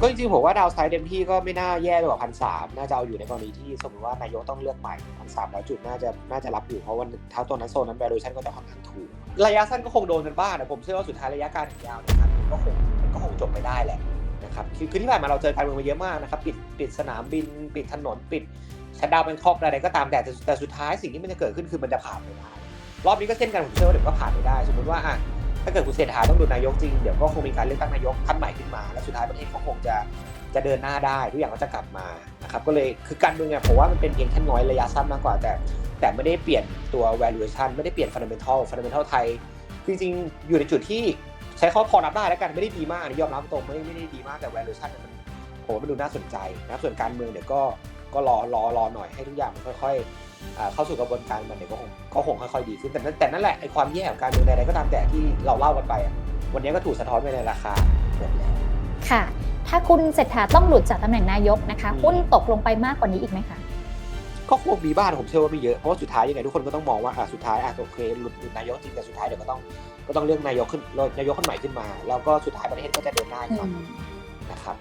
ก็จริงๆผมว่าดาวไซด์เต็มที่ก็ไม่น่าแย่ไปกว่าพันสามน่าจะเอาอยู่ในกรณีที่สมมติว่านายกต้องเลือกใหม่พันสามแล้วจุดน่าจะน่าจะรับอยู่เพราะว่าเท้าตัวนั้นโซนนั้น valuation ก็จะค่อนข้างถูก ระยะสั้นก็คงโดนกันบ้างนะผมเชื่อว่าสุดท้ายระยะการถึงยาวเนะครับมันก็คงก็คงจบไปได้แหละนะครับคือที่ผ่านมาเราเจอการเมืองมาเยอะมากนะครับปิดปิดสนามบิน ปิดถนนปิดชัดดาวน์แบงคอกอะไรก็ตามแต่แต่แต่สุดท้ายสิ่งที่มันจะเกิดขึ้นคือมันจะผ่านไปได้รอบนี้ก็เช่นกันผมเชื่อว่าเดี๋ยวก็ผ่านไปได้ สมมติว่าอะถ้าเกิดคุณเศรษฐาต้องดูนายกจริงเดี๋ยวก็คงมีการเลือกตั้งนายกท่านใหม่ขึ้นมา คงจะจะเดินหน้าได้ทุกอย่างก็จะกลับมานะครับก็เลยคือการเมืองเนี่ยผมว่ามันเป็นเพียงแค่น้อยระยะสั้นมากกว่าแต่ แต่ไม่ได้เปลี่ยนตัว valuation ไม่ได้เปลี่ยน fundamental fundamental ไทยจริงๆอยู่ในจุดที่ใช้คำว่าพอรับได้แล้วกันไม่ได้ดีมากนนี้ยอมรับตรงไม่ไม่ได้ดีมากแต่ valuation มันผมว่ามันดูน่าสนใจนะครับส่วนการเมืองเดี๋ยวก็ก็รอรอรอหน่อยให้ทุกอย่างมันค่อยๆเข้าสู่กระบวนการมันเนี่ยวก็คงก็คงค่อยๆดีขึ้นแต่นั่นแต่นั่นแหละไอ้ความแย่ของการเมืองใดๆก็ตามแต่ที่เราเล่ากันไป วันนี้ก็ถูกสะท้อนไปในราคาหมดแล้วค่ะ ถ้าคุณเศรษฐาต้องหลุดจากตำแหน่งนายกนะคะอืมหุ้นตกลงไปมากกว่านี้อีกไหมคะก็คงมีบ้างผมเชื่อว่าไม่เยอะเพราะว่าสุดท้ายยังไงทุกคนก็ต้องมองว่าอะสุดท้ายอะโอเคหลุดหลุดนายกจริงแต่สุดท้ายเดี๋ยวก็ต้องก็ต้องเลือกนายกขึ้นนายกคนใหม่ขึ้นมา แล้วก็สุดท้ายประเทศก็จะเดินหน้าอีกครั้งนะครับ